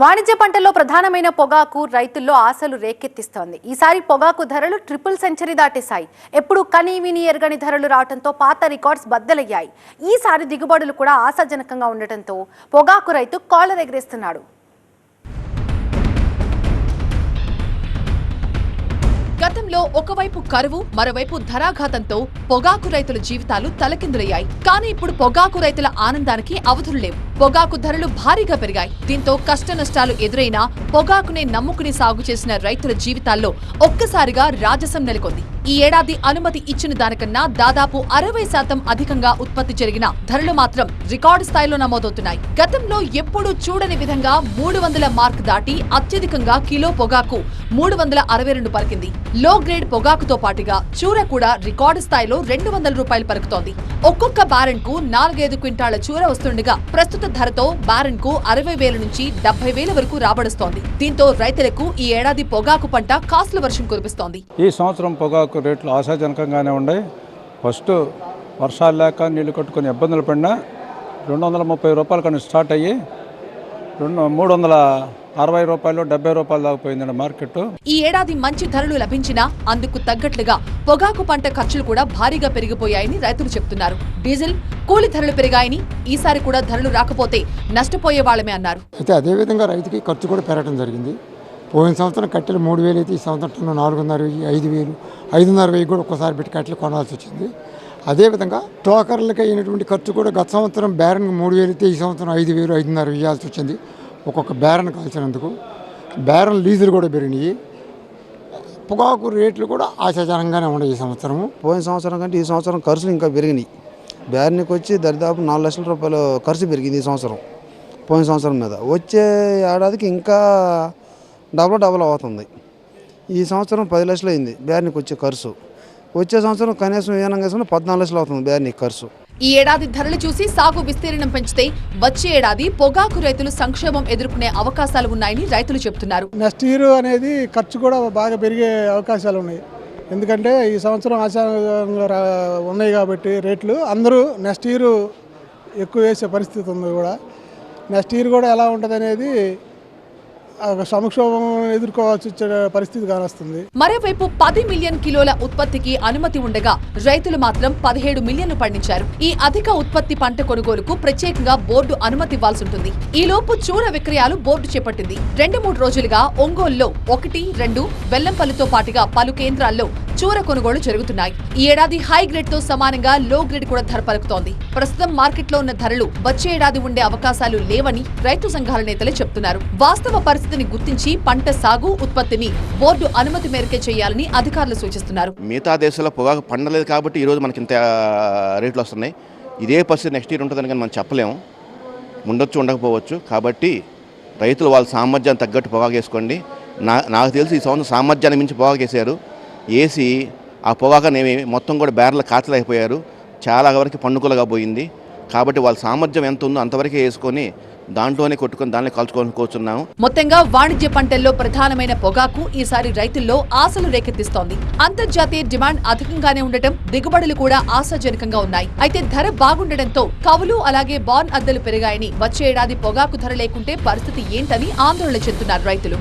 వాణిజ్య పంటల్లో ప్రధానమైన పొగాకు రైతుల్లో ఆశలు రేకెత్తిస్తోంది. ఈసారి పొగాకు ధరలు ట్రిపుల్ సెంచరీ దాటేశాయి. ఎప్పుడు కనీవిని ఎరగని ధరలు రావడంతో పాత రికార్డ్స్ బద్దలయ్యాయి. ఈసారి దిగుబడులు కూడా ఆశాజనకంగా ఉండటంతో పొగాకు రైతు కాళ్ళ ఎగరేస్తున్నాడు గతంలో ఒకవైపు కరువు మరోవైపు ధరాఘాతంతో పొగాకు రైతుల జీవితాలు తలకిందులయ్యాయి. కానీ ఇప్పుడు పొగాకు రైతుల ఆనందానికి అవధులు లేవు. పొగాకు ధరలు భారీగా పెరిగాయి. దీంతో కష్ట నష్టాలు ఎదురైనా పొగాకునే నమ్ముకుని సాగు చేసిన రైతుల జీవితాల్లో ఒక్కసారిగా రాజసం నెలకొంది. ఈ ఏడాది అనుమతి ఇచ్చిన దానికన్నా దాదాపు అరవై శాతం అధికంగా ఉత్పత్తి జరిగిన ధరలు మాత్రం రికార్డు స్థాయిలో నమోదవుతున్నాయి. గతంలో ఎప్పుడూ చూడని విధంగా మూడు వందల మార్క్ దాటి అత్యధికంగా కిలో పొగాకు మూడు వందల అరవై రెండు పలికింది. లో గ్రేడ్ పొగాకుతో పాటుగా చూర కూడా రికార్డు స్థాయిలో రెండు వందల రూపాయలు పలుకుతోంది. ఒక్కొక్క బారెన్కు నాలుగైదు క్వింటాల చూర వస్తుండగా ప్రస్తుత ధరతో బ్యారెన్కు అరవై వేల నుంచి డెబ్బై వేల వరకు రాబడుస్తోంది. దీంతో రైతులకు ఈ ఏడాది పొగాకు పంట కాసుల వర్షం కురిపిస్తోంది. ఈ సంవత్సరం పొగాకు రేట్లు ఆశాజనకంగానే ఉన్నాయి. ఫస్ట్ వర్షాలు లేక నీళ్ళు కట్టుకుని ఇబ్బందులు పడినా రెండు వందల ముప్పై రూపాయల కన్నా స్టార్ట్ అయ్యి రెండు మూడు వందల అరవై రూపాయలు డెబ్బై రూపాయలు దాకా పోయిందండి మార్కెట్. ఈ ఏడాది మంచి ధరలు లభించినా అందుకు తగ్గట్లుగా పొగాకు పంట ఖర్చులు కూడా భారీగా పెరిగిపోయాయని రైతులు చెప్తున్నారు. డీజిల్ కూలి ధరలు పెరిగాయని ఈసారి కూడా ధరలు రాకపోతే నష్టపోయే వాళ్ళమే అన్నారు. అయితే అదేవిధంగా రైతుకి ఖర్చు కూడా పెరగడం జరిగింది. పోయిన సంవత్సరం కట్టెలు మూడు వేలు అయితే ఈ సంవత్సరం టన్ను నాలుగున్నర వెయ్యి ఐదు వేలు ఐదున్నర వెయ్యి కూడా ఒక్కసారి పెట్టి కట్టెలు కొనాల్సి వచ్చింది. అదేవిధంగా టోకర్లకి అయినటువంటి ఖర్చు కూడా గత సంవత్సరం బేరన్కి మూడు వేలు అయితే ఈ సంవత్సరం ఐదు వేలు ఐదున్నర వేయాల్సి వచ్చింది. ఒక్కొక్క బేరన్ కాల్చినందుకు బేరన్ లీజులు కూడా పెరిగినాయి. పొగాకు రేట్లు కూడా ఆశాజనకంగానే ఉన్నాయి ఈ సంవత్సరము. పోయిన సంవత్సరం కంటే ఈ సంవత్సరం ఖర్చులు ఇంకా పెరిగినాయి. బ్యార్నికి వచ్చి దరిదాపు నాలుగు లక్షల రూపాయలు ఖర్చు పెరిగింది ఈ సంవత్సరం పోయిన సంవత్సరం మీద. వచ్చే ఏడాదికి ఇంకా డబల్ డబల్ అవుతుంది. ఈ సంవత్సరం పది లక్షలు అయింది బ్యార్నికి వచ్చే ఖర్చు. వచ్చే సంవత్సరం కనీసం ఏనంగా వేసుకుని పద్నాలుగు లక్షలు అవుతుంది బ్యార్నికి ఖర్చు. ఈ ఏడాది ధరలు చూసి సాగు విస్తీర్ణం పెంచితే వచ్చే ఏడాది పొగాకు రైతులు సంక్షోభం ఎదుర్కొనే అవకాశాలు ఉన్నాయని రైతులు చెబుతున్నారు. నెక్స్ట్ ఇయర్ అనేది ఖర్చు కూడా బాగా పెరిగే అవకాశాలు ఉన్నాయి. ఎందుకంటే ఈ సంవత్సరం ఆశాంగా ఉన్నాయి కాబట్టి రేట్లు అందరూ నెక్స్ట్ ఇయర్ ఎక్కువ వేసే పరిస్థితి ఉంది కూడా. నెక్స్ట్ ఇయర్ కూడా ఎలా ఉంటుంది అనేది సంక్షోభం ఎదుర్కోవాల్సి వచ్చే పరిస్థితి కానొస్తుంది. మరోవైపు పది మిలియన్ కిలోల ఉత్పత్తికి అనుమతి ఉండగా రైతులు మాత్రం పదిహేడు మిలియన్లు పండించారు. ఈ అధిక ఉత్పత్తి పంట కొనుగోలుకు ప్రత్యేకంగా బోర్డు అనుమతి ఇవ్వాల్సి ఉంటుంది. ఈ లోపు చూర విక్రయాలు బోర్డు చేపట్టింది. రెండు మూడు రోజులుగా ఒంగోలులో ఒకటి రెండు బెల్లంపల్లితో పాటుగా పలు కేంద్రాల్లో చూర కొనుగోలు జరుగుతున్నాయి. ఈ ఏడాది హై గ్రేడ్తో సమానంగా లో గ్రేడ్ కూడా ధర పలుకుతోంది. ప్రస్తుతం మార్కెట్లో ఉన్న ధరలు వచ్చే ఏడాది ఉండే అవకాశాలు లేవని రైతు సంఘాల నేతలే చెప్తున్నారు. వాస్తవ పరిస్థితిని గుర్తించి పంట సాగు ఉత్పత్తిని బోర్డు అనుమతి మేరకే చేయాలని అధికారులు సూచిస్తున్నారు. మిగతా దేశాల్లో పొగాకు పండలేదు కాబట్టి ఈరోజు మనకి ఇంత రేట్లు వస్తున్నాయి. ఇదే పరిస్థితి నెక్స్ట్ ఇయర్ ఉంటుందని కానీ మనం చెప్పలేము. ఉండొచ్చు ఉండకపోవచ్చు. కాబట్టి రైతులు వాళ్ళ సామర్థ్యాన్ని తగ్గట్టు పొగాకు వేసుకోండి. నా నాకు తెలిసి ఈ సంవత్సరం సామర్థ్యాన్ని మించి పొగాకు వేసి ఆ పొగాకనేమి మొత్తం కూడా బ్యారెల్ కాచలేకపోయారు చాలా వరకు పండుగలుగా పోయింది. కాబట్టి వాళ్ళ సామర్థ్యం ఎంత ఉందో అంతవరకే వేసుకొని దాంట్లోనే కొట్టుకొని దాంట్లో కలుచుకొని కూర్చున్నాము. మొత్తంగా వాణిజ్య పంటల్లో ప్రధానమైన పొగాకు ఈసారి రైతుల్లో ఆశలు రేకెత్తిస్తోంది. అంతర్జాతీయ డిమాండ్ అధికంగానే ఉండటం దిగుబడులు కూడా ఆశాజనకంగా ఉన్నాయి. అయితే ధర బాగుండటంతో కవులు అలాగే బాన్ అద్దెలు పెరిగాయని వచ్చే ఏడాది పొగాకు ధర లేకుంటే పరిస్థితి ఏంటని ఆందోళన చెందుతున్నారు రైతులు.